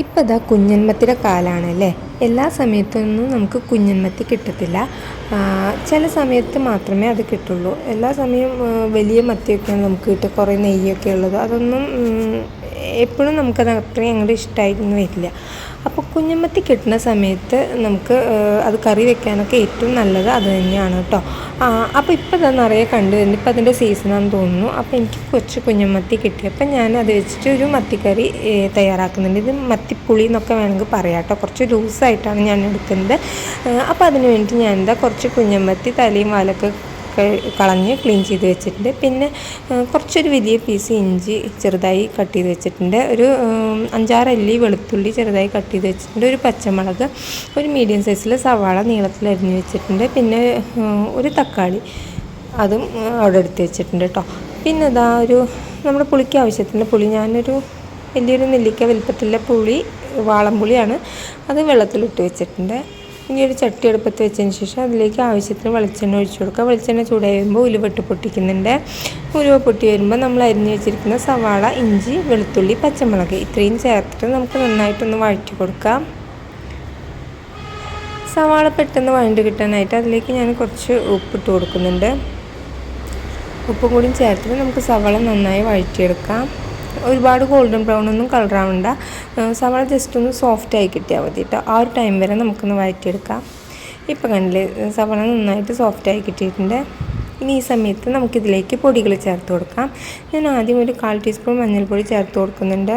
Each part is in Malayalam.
ഇപ്പം ഇതാ കുഞ്ഞന്മത്തിന്റെ കാലമാണ് അല്ലേ എല്ലാ സമയത്തൊന്നും നമുക്ക് കുഞ്ഞന്മത്തി കിട്ടത്തില്ല. ചില സമയത്ത് മാത്രമേ അത് കിട്ടുള്ളൂ. എല്ലാ സമയവും വലിയ മത്തിയൊക്കെയാണ് നമുക്ക് കിട്ടുക. കുറേ നെയ്യൊക്കെ ഉള്ളത്. അതൊന്നും എപ്പോഴും നമുക്കത് അത്രയും അങ്ങോട്ട് ഇഷ്ടമായിരുന്നു വരില്ല. അപ്പോൾ കുഞ്ഞമ്മത്തി കിട്ടുന്ന സമയത്ത് നമുക്ക് അത് കറി വെക്കാനൊക്കെ ഏറ്റവും നല്ലത് അത് തന്നെയാണ് കേട്ടോ അപ്പോൾ ഇപ്പോൾ ഇതാ നിറയെ കണ്ടുവരുന്നു ഇപ്പോൾ അതിന്റെ സീസണാന്ന് തോന്നുന്നു. അപ്പോൾ എനിക്ക് കുറച്ച് കുഞ്ഞമ്മത്തി കിട്ടി. അപ്പം ഞാൻ അത് വെച്ചിട്ട് ഒരു മത്തിക്കറി തയ്യാറാക്കുന്നുണ്ട്. ഇത് മത്തിപ്പുളി എന്നൊക്കെ വേണമെങ്കിൽ പറയാം കേട്ടോ കുറച്ച് ലൂസായിട്ടാണ് ഞാൻ എടുക്കുന്നത്. അപ്പോൾ അതിന് വേണ്ടി ഞാൻ എന്താ കുറച്ച് കുഞ്ഞമ്മത്തി തലയും വാലൊക്കെ കളഞ്ഞ് ക്ലീൻ ചെയ്ത് വെച്ചിട്ടുണ്ട്. പിന്നെ കുറച്ചൊരു വലിയ പീസ് ഇഞ്ചി ചെറുതായി കട്ട് ചെയ്ത് വെച്ചിട്ടുണ്ട്. ഒരു അഞ്ചാറ് അല്ലി വെളുത്തുള്ളി ചെറുതായി കട്ട് ചെയ്ത് വെച്ചിട്ടുണ്ട്. ഒരു പച്ചമുളക് ഒരു മീഡിയം സൈസിൽ സവാള നീളത്തിൽ അരിഞ്ഞ് വെച്ചിട്ടുണ്ട്. പിന്നെ ഒരു തക്കാളി അതും അവിടെ എടുത്ത് വെച്ചിട്ടുണ്ട് കേട്ടോ പിന്നെ ഇതാ ഒരു നമ്മുടെ പുളിക്ക് ആവശ്യത്തിന് പുളി. ഞാനൊരു വലിയൊരു നെല്ലിക്ക വലിപ്പത്തിലെ പുളി വാളംപുളിയാണ്. അത് വെള്ളത്തിലിട്ട് വെച്ചിട്ടുണ്ട്. ഇനി ഒരു ചട്ടി അടുപ്പത്ത് വെച്ചതിന് ശേഷം അതിലേക്ക് ആവശ്യത്തിന് വെളിച്ചെണ്ണ ഒഴിച്ചു കൊടുക്കുക. വെളിച്ചെണ്ണ ചൂടായി വരുമ്പോൾ ഉലുവട്ട് പൊട്ടിക്കുന്നുണ്ട്. ഉലുവ പൊട്ടി വരുമ്പോൾ നമ്മൾ അരിഞ്ഞ് വെച്ചിരിക്കുന്ന സവാള ഇഞ്ചി വെളുത്തുള്ളി പച്ചമുളക് ഇത്രയും ചേർത്തിട്ട് നമുക്ക് നന്നായിട്ടൊന്ന് വഴറ്റി കൊടുക്കാം. സവാള പെട്ടെന്ന് വഴണ്ട് കിട്ടാനായിട്ട് അതിലേക്ക് ഞാൻ കുറച്ച് ഉപ്പിട്ട് കൊടുക്കുന്നുണ്ട്. ഉപ്പും കൂടി ചേർത്തിട്ട് നമുക്ക് സവാള നന്നായി വഴറ്റിയെടുക്കാം. ഒരുപാട് ഗോൾഡൻ ബ്രൗൺ ഒന്നും കളറാവണ്ട സവാള ജസ്റ്റ് ഒന്ന് സോഫ്റ്റ് ആയി കിട്ടിയാൽ മതി കേട്ടോ ആ ഒരു ടൈം വരെ നമുക്കൊന്ന് വഴറ്റിയെടുക്കാം. ഇപ്പം കണ്ടില്ലേ സവാള നന്നായിട്ട് സോഫ്റ്റ് ആയി കിട്ടിയിട്ടുണ്ട്. ഇനി ഈ സമയത്ത് നമുക്കിതിലേക്ക് പൊടികൾ ചേർത്ത് കൊടുക്കാം. ഞാൻ ആദ്യം ഒരു കാൽ ടീസ്പൂൺ മഞ്ഞൾപ്പൊടി ചേർത്ത് കൊടുക്കുന്നുണ്ട്.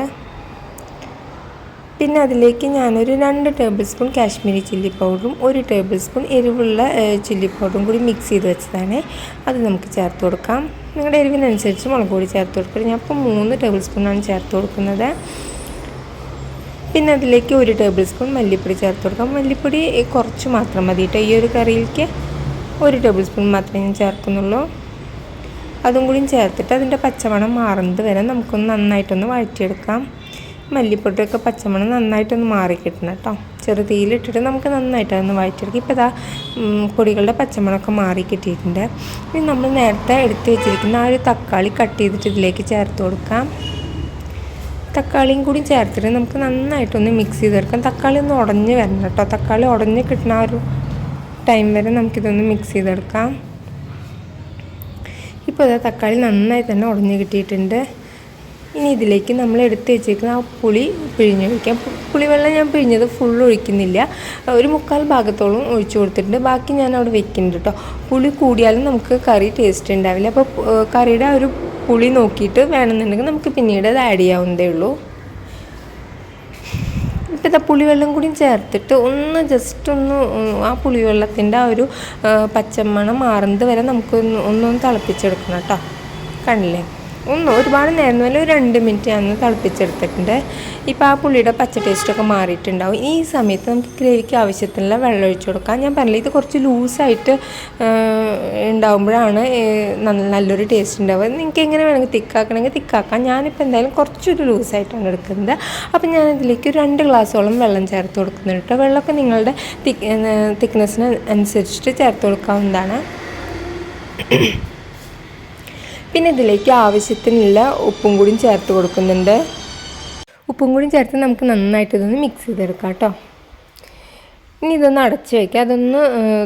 പിന്നെ അതിലേക്ക് ഞാനൊരു രണ്ട് ടേബിൾ സ്പൂൺ കാശ്മീരി ചില്ലി പൗഡറും ഒരു ടേബിൾ സ്പൂൺ എരിവുള്ള ചില്ലി പൗഡറും കൂടി മിക്സ് ചെയ്ത് വെച്ചതാണ്. അത് നമുക്ക് ചേർത്ത് കൊടുക്കാം. നിങ്ങളുടെ എരിവിനനുസരിച്ച് മുളക് പൊടി ചേർത്ത് കൊടുക്കണം ഞാൻ ഇപ്പോൾ മൂന്ന് ടേബിൾ സ്പൂണാണ് ചേർത്ത് കൊടുക്കുന്നത്. പിന്നെ അതിലേക്ക് ഒരു ടേബിൾ സ്പൂൺ മല്ലിപ്പൊടി ചേർത്ത് കൊടുക്കാം. മല്ലിപ്പൊടി കുറച്ച് മാത്രം മതി കേട്ടോ. ഈ ഒരു കറിയിലേക്ക് ഒരു ടേബിൾ സ്പൂൺ മാത്രമേ ഞാൻ ചേർക്കുന്നുള്ളൂ. അതും കൂടി ചേർത്തിട്ട് അതിന്റെ പച്ചമണം മാറുന്നത് വരെ നമുക്കൊന്ന് നന്നായിട്ടൊന്ന് വഴറ്റിയെടുക്കാം. മല്ലിപ്പൊടിയൊക്കെ പച്ചമണം നന്നായിട്ടൊന്ന് മാറി കിട്ടണം കേട്ടോ ചെറുതീയിലിട്ടിട്ട് നമുക്ക് നന്നായിട്ട് അതൊന്ന് വായിച്ചെടുക്കും ഇപ്പോൾ ഇതാ പൊടികളുടെ പച്ചമണമൊക്കെ മാറി കിട്ടിയിട്ടുണ്ട് ഇനി നമ്മൾ നേരത്തെ എടുത്ത് വെച്ചിരിക്കുന്ന ആ ഒരു തക്കാളി കട്ട് ചെയ്തിട്ട് ഇതിലേക്ക് ചേർത്ത് കൊടുക്കാം. തക്കാളിയും കൂടി ചേർത്തിട്ട് നമുക്ക് നന്നായിട്ടൊന്ന് മിക്സ് ചെയ്തെടുക്കാം തക്കാളി ഒന്ന് ഉടഞ്ഞ് വരണം കേട്ടോ. തക്കാളി ഉടഞ്ഞ് കിട്ടുന്ന ആ ഒരു ടൈം വരെ നമുക്കിതൊന്ന് മിക്സ് ചെയ്തെടുക്കാം ഇപ്പോൾ ഇതാ തക്കാളി നന്നായി തന്നെ ഉടഞ്ഞ് കിട്ടിയിട്ടുണ്ട്. ഇനി ഇതിലേക്ക് നമ്മൾ എടുത്ത് വെച്ചേക്കുന്ന ആ പുളി പിഴിഞ്ഞൊഴിക്കാം പുളി പുളിവെള്ളം ഞാൻ പിഴിഞ്ഞത് ഫുൾ ഒഴിക്കുന്നില്ല. ഒരു മുക്കാൽ ഭാഗത്തോളം ഒഴിച്ചു കൊടുത്തിട്ടുണ്ട്. ബാക്കി ഞാൻ അവിടെ വെക്കുന്നുണ്ട് കേട്ടോ പുളി കൂടിയാലും നമുക്ക് കറി ടേസ്റ്റ് ഉണ്ടാവില്ല. അപ്പോൾ കറിയുടെ ഒരു പുളി നോക്കിയിട്ട് വേണമെന്നുണ്ടെങ്കിൽ നമുക്ക് പിന്നീട് അത് ആഡ് ചെയ്യാവുന്നതേ ഉള്ളൂ. ഇപ്പം ഇതാ പുളിവെള്ളം കൂടി ചേർത്തിട്ട് ഒന്ന് ജസ്റ്റ് ഒന്ന് ആ പുളിവെള്ളത്തിന്റെ ആ ഒരു പച്ചമണം മാറുന്നത് വരെ നമുക്ക് ഒന്ന് ഒന്നൊന്ന് തിളപ്പിച്ചെടുക്കണം കേട്ടോ കണ്ടില്ലേ? ഒന്ന് ഒരുപാട് നേരം വല്ല ഒരു രണ്ട് മിനിറ്റ് ഞാൻ തിളപ്പിച്ചെടുത്തിട്ടുണ്ട്. ഇപ്പോൾ ആ പുളിയുടെ പച്ച ടേസ്റ്റൊക്കെ മാറിയിട്ടുണ്ടാവും. ഈ സമയത്ത് നമുക്ക് ഗ്രേവിക്ക് ആവശ്യത്തിനുള്ള വെള്ളം ഒഴിച്ചു കൊടുക്കാം. ഞാൻ പറഞ്ഞില്ല ഇത് കുറച്ച് ലൂസായിട്ട് ഉണ്ടാകുമ്പോഴാണ് നല്ല- നല്ലൊരു ടേസ്റ്റ് ഉണ്ടാവുക. നിങ്ങൾക്ക് എങ്ങനെ വേണമെങ്കിൽ തിക്കാക്കണമെങ്കിൽ തിക്കാക്കാം. ഞാനിപ്പോൾ എന്തായാലും കുറച്ചൊരു ലൂസായിട്ടാണ് എടുക്കുന്നത്. അപ്പോൾ ഞാൻ ഇതിലേക്ക് രണ്ട് ഗ്ലാസ്സോളം വെള്ളം ചേർത്ത് കൊടുക്കുന്നുണ്ട് വെള്ളമൊക്കെ നിങ്ങളുടെ തിക്ക് തിക്നെസ്സിന് അനുസരിച്ചിട്ട് ചേർത്ത് കൊടുക്കാവുന്നതാണ്. പിന്നെ ഇതിലേക്ക് ആവശ്യത്തിനുള്ള ഉപ്പും കൂടി ചേർത്ത് കൊടുക്കുന്നുണ്ട്. ഉപ്പും കൂടി ചേർത്ത് നമുക്ക് നന്നായിട്ട് ഇതൊന്ന് മിക്സ് ചെയ്തെടുക്കാം കേട്ടോ. ഇനി ഇതൊന്ന് അടച്ച് വയ്ക്കുക അതൊന്ന്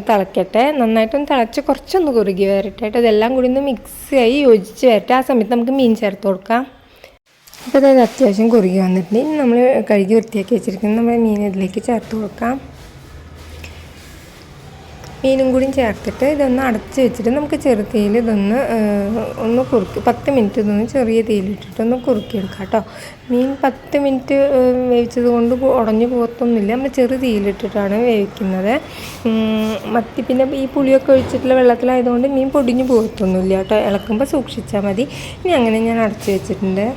തിളക്കട്ടെ. നന്നായിട്ടൊന്ന് തിളച്ച് കുറച്ചൊന്ന് കുറുകി വരട്ടെ കേട്ടോ. ഇതെല്ലാം കൂടി ഒന്ന് മിക്സ് ആയി യോജിച്ച് വരട്ടെ. ആ സമയത്ത് നമുക്ക് മീൻ ചേർത്ത് കൊടുക്കാം. അപ്പോൾ അതായത് അത്യാവശ്യം കുറുകി വന്നിട്ടുണ്ട്. ഇനി നമ്മൾ കഴുകി വൃത്തിയാക്കി വെച്ചിരിക്കുന്ന നമ്മൾ മീൻ ഇതിലേക്ക് ചേർത്ത് കൊടുക്കാം. മീനും കൂടി ചേർത്തിട്ട് ഇതൊന്ന് അടച്ച് വെച്ചിട്ട് നമുക്ക് ചെറു തീയിൽ ഇതൊന്ന് ഒന്ന് കുറുക്കി പത്ത് മിനിറ്റ് ഇതൊന്ന് ചെറിയ തീയിലിട്ടിട്ട് ഒന്ന് കുറുക്കിയെടുക്കാം കേട്ടോ. മീൻ പത്ത് മിനിറ്റ് വേവിച്ചത് കൊണ്ട് ഉടഞ്ഞു പോകത്തൊന്നുമില്ല. നമ്മൾ ചെറു തീയിലിട്ടിട്ടാണ് വേവിക്കുന്നത്. മത്തി പിന്നെ ഈ പുളിയൊക്കെ ഒഴിച്ചിട്ടുള്ള വെള്ളത്തിലായതുകൊണ്ട് മീൻ പൊടിഞ്ഞു പോകത്തൊന്നുമില്ല കേട്ടോ. ഇളക്കുമ്പോൾ സൂക്ഷിച്ചാൽ മതി. ഇനി അങ്ങനെ ഞാൻ അടച്ച് വെച്ചിട്ടുണ്ട്.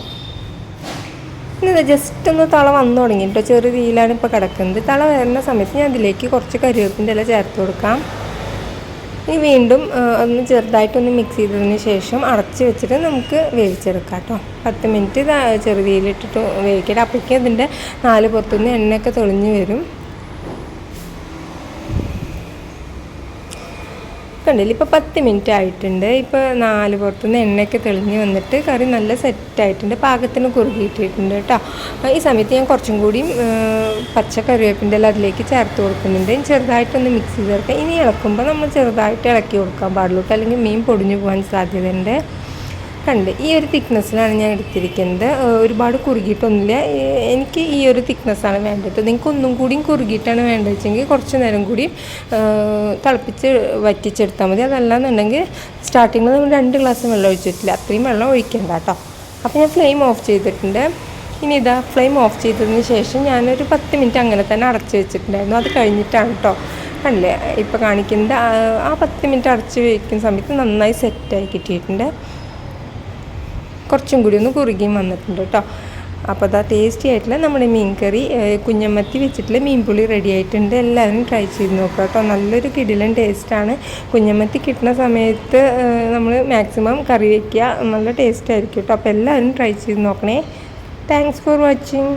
ഇന്ന് ജസ്റ്റ് ഒന്ന് തള വന്നു തുടങ്ങി കേട്ടോ ചെറു തീയിലാണ് ഇപ്പോൾ കിടക്കുന്നത്. തള വരുന്ന സമയത്ത് ഞാൻ അതിലേക്ക് കുറച്ച് കരിവേപ്പിന്റെ ഇല ചേർത്ത് കൊടുക്കാം. ഇനി വീണ്ടും ഒന്ന് ചെറുതായിട്ടൊന്ന് മിക്സ് ചെയ്തതിന് ശേഷം അടച്ച് വെച്ചിട്ട് നമുക്ക് വേവിച്ചെടുക്കാം കേട്ടോ പത്ത് മിനിറ്റ് ചെറുതീയിലിട്ടിട്ട് വേവിക്കട്ടെ അപ്പോഴേക്കും അതിന്റെ നാല് പുറത്തുനിന്ന് എണ്ണയൊക്കെ തെളിഞ്ഞ് വരും. കണ്ടില്ല. ഇപ്പോൾ പത്ത് മിനിറ്റ് ആയിട്ടുണ്ട്. ഇപ്പോൾ നാല് പുറത്തുനിന്ന് എണ്ണയൊക്കെ തെളിഞ്ഞ് വന്നിട്ട് കറി നല്ല സെറ്റായിട്ടുണ്ട് പാകത്തിന് കുറുകിയിട്ടിട്ടുണ്ട് കേട്ടോ. ഈ സമയത്ത് ഞാൻ കുറച്ചും കൂടിയും പച്ചക്കറിവേപ്പിന്റെ പച്ച കറിവേപ്പിന്റെ എല്ലാം അതിലേക്ക് ചേർത്ത് കൊടുക്കുന്നുണ്ട്. ചെറുതായിട്ടൊന്ന് മിക്സ് ചേർക്കാം. ഇനി ഇളക്കുമ്പോൾ നമ്മൾ ചെറുതായിട്ട് ഇളക്കി കൊടുക്കാൻ പാടുള്ളൂ. അല്ലെങ്കിൽ മീൻ പൊടിഞ്ഞു പോകാൻ സാധ്യതയുണ്ട്. കണ്ട്. ഈ ഒരു തിക്നെസ്സിലാണ് ഞാൻ എടുത്തിരിക്കുന്നത്. ഒരുപാട് കുറുകിയിട്ടൊന്നുമില്ല. എനിക്ക് ഈ ഒരു തിക്നെസ്സാണ് വേണ്ടത്. നിങ്ങൾക്ക് ഒന്നും കൂടിയും കുറുകിയിട്ടാണ് വേണ്ടത് വെച്ചെങ്കിൽ കുറച്ച് നേരം കൂടി തിളപ്പിച്ച് വറ്റിച്ചെടുത്താൽ മതി. അതല്ലാന്നുണ്ടെങ്കിൽ സ്റ്റാർട്ടിങ്ങിൽ നമ്മൾ രണ്ട് ഗ്ലാസ് വെള്ളം ഒഴിച്ചിട്ടില്ല. അത്രയും വെള്ളം ഒഴിക്കണ്ട കേട്ടോ. അപ്പോൾ ഞാൻ ഫ്ലെയിം ഓഫ് ചെയ്തിട്ടുണ്ട്. ഇനി ഇതാ ഫ്ലെയിം ഓഫ് ചെയ്തതിന് ശേഷം ഞാനൊരു പത്ത് മിനിറ്റ് അങ്ങനെ തന്നെ അടച്ച് വെച്ചിട്ടുണ്ടായിരുന്നു. അത് കഴിഞ്ഞിട്ടാണ് കേട്ടോ കണ്ടില്ലേ? ഇപ്പോൾ കാണിക്കുന്നത് ആ പത്ത് മിനിറ്റ് അടച്ച് വയ്ക്കുന്ന സമയത്ത് നന്നായി സെറ്റായി കിട്ടിയിട്ടുണ്ട്. കുറച്ചും കൂടി ഒന്ന് കുറുകിയും വന്നിട്ടുണ്ട് കേട്ടോ. അപ്പോൾ അതാ ടേസ്റ്റി ആയിട്ടുള്ള നമ്മുടെ മീൻ കറി കുഞ്ഞമ്മത്തി വെച്ചിട്ടുള്ള മീൻ പുളി റെഡി ആയിട്ടുണ്ട്. എല്ലാവരും ട്രൈ ചെയ്ത് നോക്കുക കേട്ടോ. നല്ലൊരു കിടിലൻ ടേസ്റ്റാണ് കുഞ്ഞമ്മത്തി കിട്ടുന്ന സമയത്ത് നമ്മൾ മാക്സിമം കറി വയ്ക്കുക നല്ല ടേസ്റ്റ് ആയിരിക്കും കേട്ടോ. അപ്പോൾ എല്ലാവരും ട്രൈ ചെയ്ത് നോക്കണേ. Thanks for watching